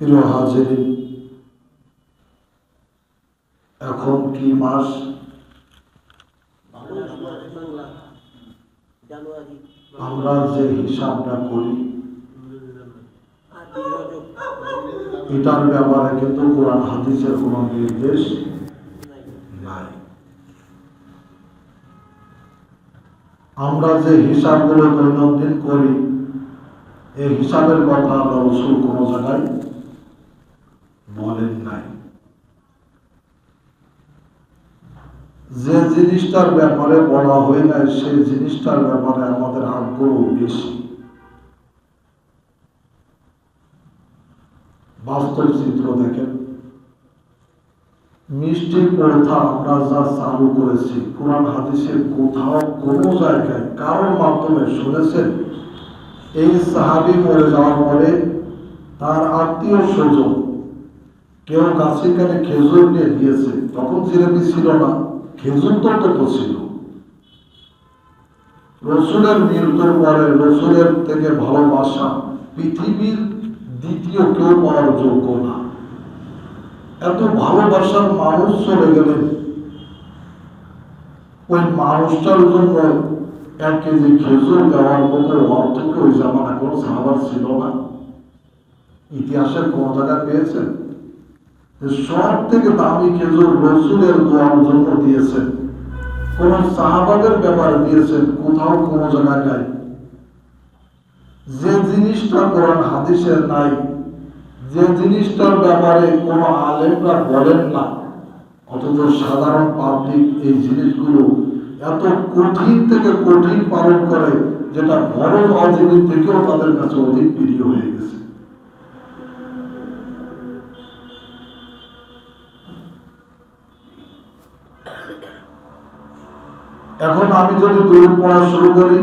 প্রিয় এখন কি মাস? আমরা যে হিসাবটা করি, এটার ব্যাপারে কিন্তু কোরআন, হাদিসের কোন নির্দেশ নাই। আমরা যে হিসাবগুলো দৈনন্দিন করি, এই হিসাবের কথা রসুল কোনো জায়গায় বলেন নাই যে জিনিসটার ব্যাপারে বলা হয় নাই, সেই জিনিসটার ব্যাপারে আমাদের আগ্রহ বেশি। বাস্তব চিত্র দেখেন। মিষ্টি প্রথা আমরা যা চালু করেছি, কোরআন হাদিসের কোথাও কোনো জায়গায় কারোর মাধ্যমে শুনেছেন, এই সাহাবি মরে যাওয়ার পরে তার আত্মীয় স্বজন কেউ গাছের কানে খেজুর নিয়ে দিয়েছে, তখন জিলাপি ছিল না, খেজুর তো অন্তত ছিল। রসুলের মৃত্যুর পরে রসুলের থেকে ভালোবাসা পৃথিবীর দ্বিতীয় কেউ পাওয়ার যোগ্য না। এত ভালোবাসার মানুষ চলে গেলে ওই মানুষটার জন্য এক কেজি খেজুর দেওয়ার মতো অর্থকে ওই জামানা কোনো সাহাবার ছিল না। ইতিহাসের কোনো জায়গায় পেয়েছেন? সব থেকে দামি খেজুর রসুলের দোয়ার জন্য কোন সাহাবাদের ব্যাপারে দিয়েছেন, কোথাও জায়গায় নাই। যে জিনিসটা কোরআন হাদিসের নাই, যে জিনিসটার ব্যাপারে কোন আলেমরা বলেন না, অথচ সাধারণ পাবলিক এই জিনিসগুলো এত কঠিন থেকে কঠিন পালন করে, যেটা বড় অজিনিস থেকেও তাদের কাছে অধিক প্রিয় হয়ে গেছে। এখন আমি যদি দৌড় পড়া শুরু করি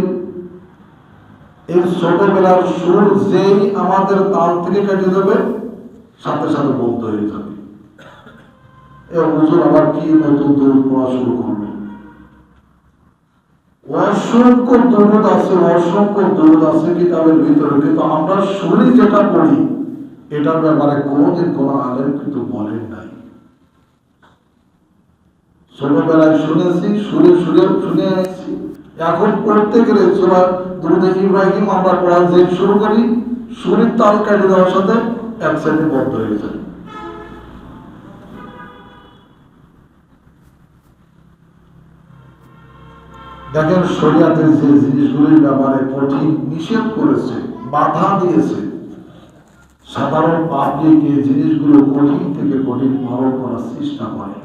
এই ছোটবেলার সুর যেই আমাদের তাল থেকে কেটে যাবে, সাথে সাথে বন্ধ হয়ে যাবে। এ হুজুর, আবার কি নতুন দৌড় পড়া শুরু করবে অসংখ্য দৌড় আছে, অসংখ্য দৌড় আছে কিতাবের ভিতরে, কিন্তু আমরা শুনি যেটা পড়ি, এটার ব্যাপারে কোনোদিন কোনো আলেম কিন্তু বলেন নাই। ছোটবেলায় শুনেছি সুরে শুনে আসছি এখন পড়তে গেলে সোরা ইব্রাহিম আমরা পড়া যে শুরু করি সুরের তাল দেওয়ার সাথে এক সাইডে বন্ধ হয়ে যায় দেখেন শরিয়াতে যে জিনিসগুলির ব্যাপারে কঠিন নিষেধ করেছে, বাধা দিয়েছে, সাধারণ পাবলিক এই জিনিসগুলো কঠিন থেকে কঠিন ভালো করার চেষ্টা করে।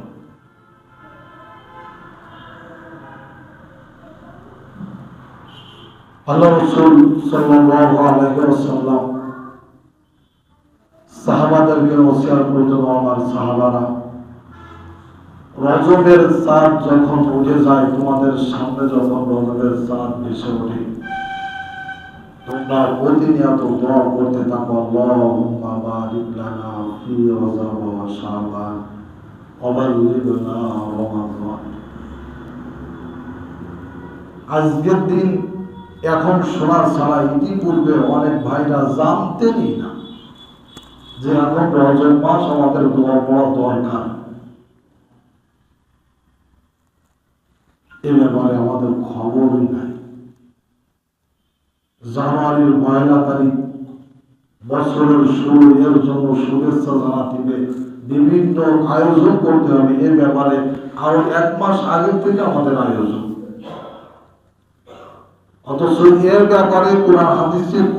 আল্লাহ রসুল সাল্লাম সাহাবাদেরকে ওসিয়ার করতেন আমার সাহাবারা। রজবের চাঁদ যখন উঠে যায়, তোমাদের সামনে যখন রজবের চাঁদ ভেসে ওঠে, তোমরা প্রতিনিয়ত দোয়া করতে থাকো, আল্লাহুম্মা বারিক লানা ফি রজব ওয়া শাবান ওবাল্লিগনা রমাদান। আজকের দিন এখন শোনার ছাড়া ইতিপূর্বে অনেক ভাইরা জানতেনই না যে এখন রজব মাস আমাদের দোয়া পড়া দরকার। এ ব্যাপারে আমাদের খবরই নাই। জানুয়ারির পয়লা তারিখ বছরের শুরু, এর জন্য শুভেচ্ছা জানাতে বিভিন্ন আয়োজন করতে হবে। এ ব্যাপারে আরও এক মাস আগে থেকে আমাদের আয়োজন। অথচ এর ব্যাপারে কোরআন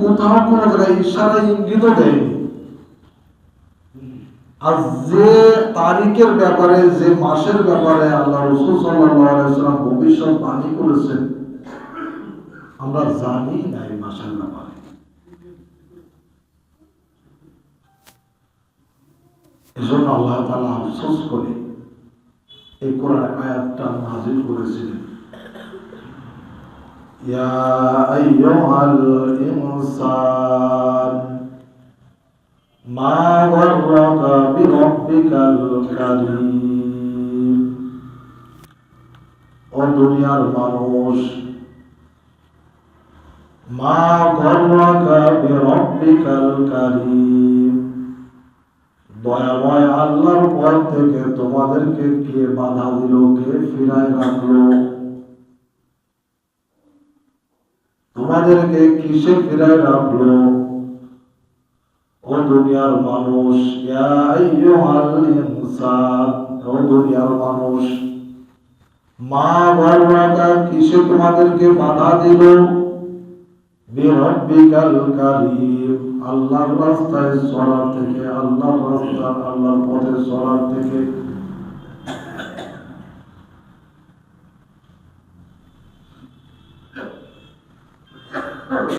কোথাও জায়গায় ইশারা ইঙ্গিত দেয়নি। আর যে তারিখের ব্যাপারে, যে মাসের ব্যাপারে আল্লাহ রসুল ভবিষ্যৎ বাণী করেছেন, আমরা জানি না এই মাসের ব্যাপারে। এজন্য আল্লাহ তালা আফসোস করে এই কোরআন আয়াতটা নাজিল করেছিলেন। يا أيها الإنسان, ما غرك بربك الكريم؟ ও দুনিয়ার মানুষ মা গর্বকা বিরব্বিকাল কারীম দয়াময় আল্লাহর পর থেকে তোমাদেরকে কে বাধা দিল, কে ফিরায় রাখল? তোমাদেরকে কিসে ফিরায় রাখল? ও দুনিয়ার মানুষ ও দুনিয়ার মানুষ, মা গর্বাকা কিসে তোমাদেরকে বাধা দিল? আল্লাহর রাস্তায় চলার থেকে, আল্লাহর রাস্তা আল্লাহর পথে চলার থেকে।